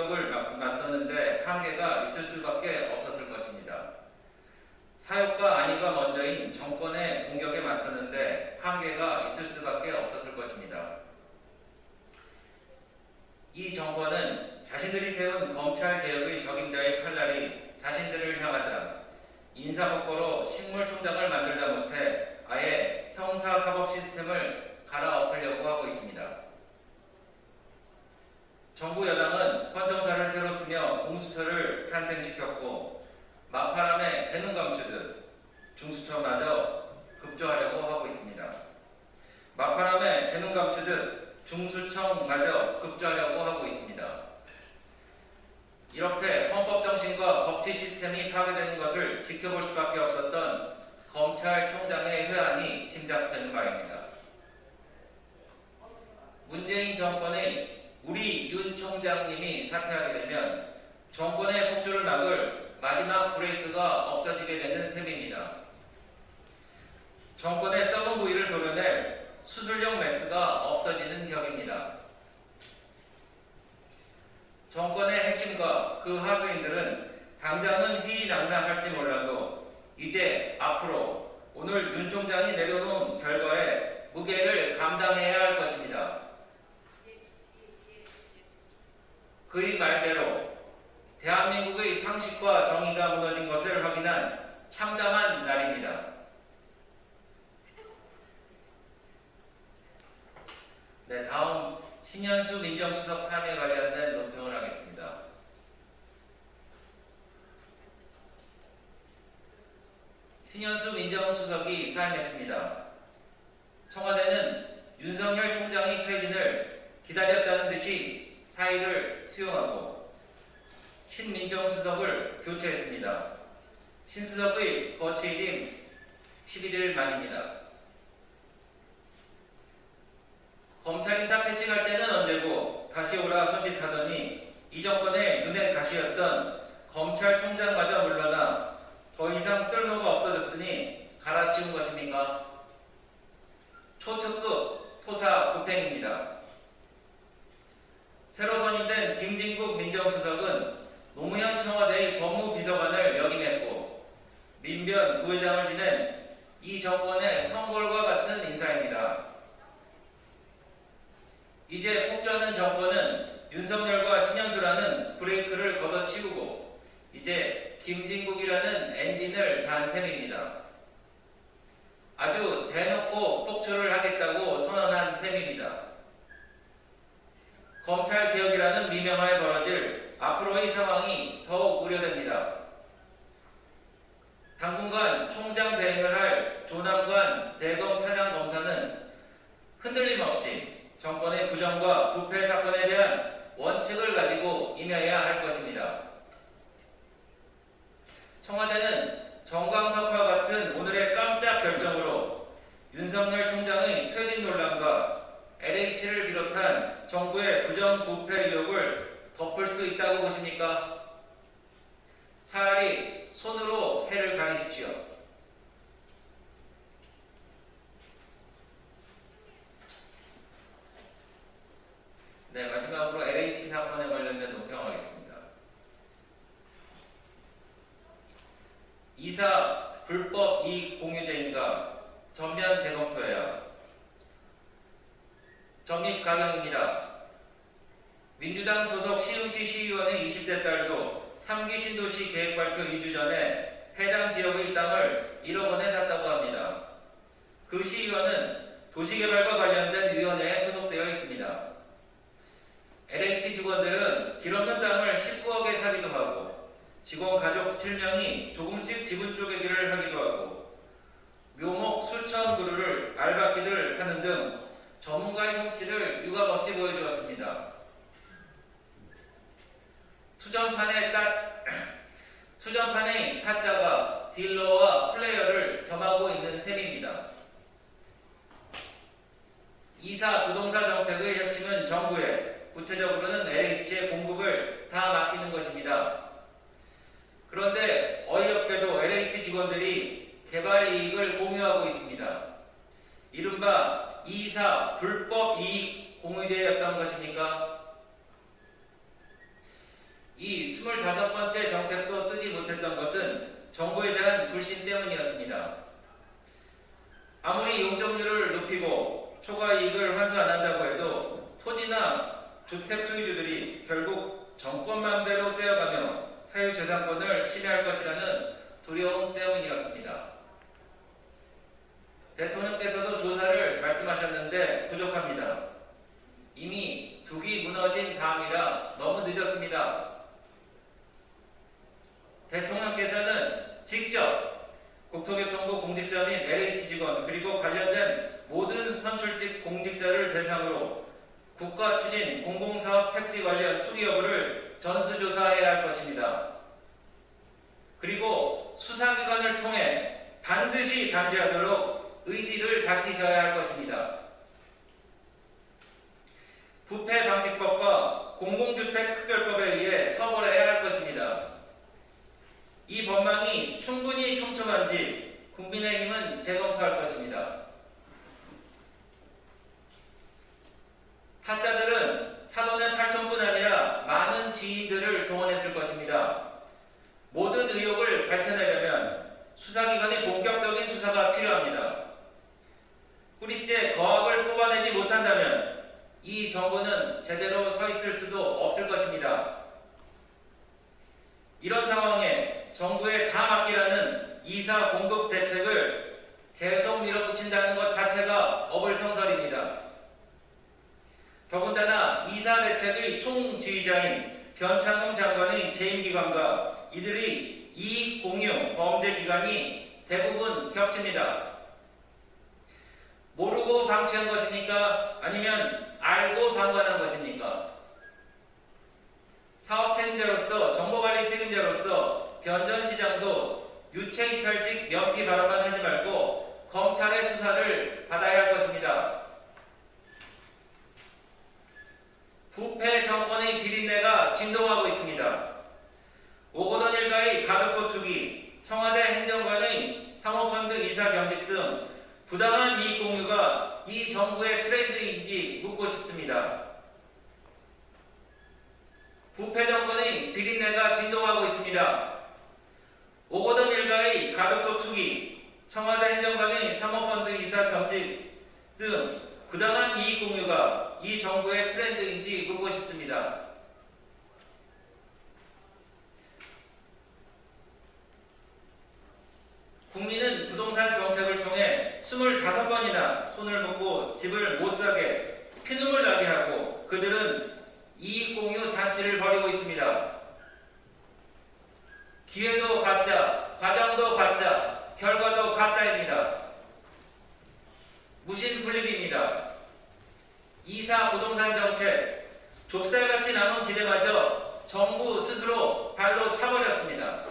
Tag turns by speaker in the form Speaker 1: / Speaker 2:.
Speaker 1: 공격을 맞섰는데 한계가 있을 수밖에 없었을 것입니다. 사역과 안위가 먼저인 정권의 공격에 맞섰는데 한계가 있을 수밖에 없었을 것입니다. 이 정권은 자신들이 세운 검찰 개혁의 적임자의 칼날이 자신들 중수처마저 급조하려고 하고 있습니다. 마파람에 개눈 감추듯 중수청마저 급조하려고 하고 있습니다. 이렇게 헌법 정신과 법치 시스템이 파괴되는 것을 지켜볼 수밖에 없었던 검찰총장의 회안이 짐작되는 바입니다. 문재인 정권의 우리 윤 총장님이 사퇴하게 되면 정권의 폭주를 막을 마지막 브레이크가 없어지게 되는 셈입니다. 정권의 썩은 부위를 도려낼 수술용 메스가 없어지는 격입니다. 정권의 핵심과 그 하수인들은 당장은 희희낙낙할지 몰라도 이제 앞으로 오늘 윤 총장이 내려놓은 결과에 무게를 감당해야 할 것입니다. 그의 말대로 대한민국의 상식과 정의가 무너진 것을 확인한 참담한 날입니다. 네, 다음 신현수 민정수석 사무에 관련된 논평을 하겠습니다. 신현수 민정수석이 사임했습니다. 청와대는 윤석열 총장의 퇴진을 기다렸다는 듯이 사의를 수용하고 신민정수석을 교체했습니다. 신수석의 거취일인 11일 만입니다. 검찰 인사 패싱할 때는 언제고 다시 오라 손짓하더니 이 정권의 눈에 가시였던 검찰총장마저 물러나 더 이상 쓸모가 없어졌으니 갈아치운 것입니까? 초특급 토사 부팽입니다. 새로 선임된 김진국 민정수석은 노무현 청와대의 법무비서관을 역임했고 민변 부회장을 지낸 이 정권의 성골과 같은 인사입니다. 이제 폭주하는 정권은 윤석열과 신현수라는 브레이크를 걷어치우고 이제 김진국이라는 엔진을 단 셈입니다. 아주 대놓고 폭주를 하겠다고 선언한 셈입니다. 검찰 개혁이라는 미명하에 벌어질 앞으로의 상황이 더욱 우려됩니다. 당분간 총장 대행을 할 조남관 대검 차장 검사는 흔들림 없이 정권의 부정과 부패 사건에 대한 원칙을 가지고 임해야 할 것입니다. 청와대는 정광석과 같은 오늘의 깜짝 결정으로 윤석열 총장의 퇴진 논란과 LH를 비롯한 정부의 부정 부패 의혹을 덮을 수 있다고 보십니까? 차라리 손으로 해를 가리십시오. 네, 마지막으로 LH 사건에 관련된 논평하겠습니다. 이사 불법 이익 공유제인가 전면 재검토해야 정립 가능입니다. 민주당 소속 시흥시 시의원의 20대 딸도 3기 신도시 계획 발표 2주 전에 해당 지역의 땅을 1억 원에 샀다고 합니다. 그 시의원은 도시개발과 관련된 위원회에 소속되어 있습니다. LH 직원들은 길 없는 땅을 19억에 사기도 하고 직원 가족 7명이 조금씩 지분 쪼개기를 하기도 하고 묘목 수천 그루를 알바끼들 하는 등 전문가의 솜씨를 유감 없이 보여주었습니다. 투전판의 따, 투전판의 타짜가 딜러와 플레이어를 겸하고 있는 셈입니다. 이사 부동산 정책의 핵심은 정부에 구체적으로는 LH의 공급을 다 맡기는 것입니다. 그런데 어이없게도 LH 직원들이 개발 이익을 공유하고 있습니다. 이른바 이사 불법 이익 공유제였던 것입니까? 이 25번째 정책도 뜨지 못했던 것은 정부에 대한 불신 때문이었습니다. 아무리 용적률을 높이고 초과 이익을 환수 안 한다고 해도 토지나 주택 소유주들이 결국 정권만 배로 떼어가며 사유재산권을 침해할 것이라는 두려움 때문이었습니다. 대통령께서도 조사를 말씀하셨는데 부족합니다. 이미 둑이 무너진 다음이라 너무 늦었습니다. 대통령께서는 직접 국토교통부 공직자 및 LH 직원 그리고 관련된 모든 선출직 공직자를 대상으로 국가 추진 공공사업 택지 관련 투기 여부를 전수조사해야 할 것입니다. 그리고 수사기관을 통해 반드시 단죄하도록 의지를 밝히셔야 할 것입니다. 부패 방지법과 공공주택 특별법에 의해 처벌해야 할 것입니다. 이 법망이 충분히 촘촘한지 국민의힘은 재검토할 것입니다. 타짜들은 사돈의 8천뿐 아니라 많은 지인들을 동원했을 것입니다. 모든 의혹을 밝혀내려면 수사기관의 본격적인 수사가 필요합니다. 뿌리째 거학을 뽑아내지 못한다면 이 정부는 제대로 서 있을 수도 없을 것입니다. 이런 상황에 정부에 다 맡기라는 이사 공급 대책을 계속 밀어붙인다는 것 자체가 어불성설입니다. 더군다나 이사 대책의 총지휘자인 변창흠 장관의 재임 기관과 이들이 이익 공유 범죄 기간이 대부분 겹칩니다. 모르고 방치한 것입니까? 아니면 알고 방관한 것입니까? 사업 책임자로서 정보관리 책임자로서 변전시장도 유체이탈식 면피 발언만 하지 말고 검찰의 수사를 받아야 할 것입니다. 부패 정권의 비린내가 진동하고 있습니다. 오거돈 일가의 가덕도 투기, 청와대 행정관의 사모펀드 이사 경직 등 부당한 이익 공유가 이 정부의 트렌드인지 묻고 싶습니다. 부패 정권의 비린내가 진동하고 있습니다. 오거돈 일가의 가덕도 투기, 청와대 행정관의 사모펀드 이사 경직 등 부당한 이익 공유가 이 정부의 트렌드인지 묻고 싶습니다. 국민은 부동산 정책을 통해 25번이나 손을 묶고 집을 못 사게 피눈물 나게 하고 그들은 이익 공유 잔치를 벌이고 있습니다. 기회도 가짜, 과정도 가짜, 결과도 가짜입니다. 무신분립입니다. 이사 부동산 정책, 좁쌀같이 남은 기대마저 정부 스스로 발로 차버렸습니다.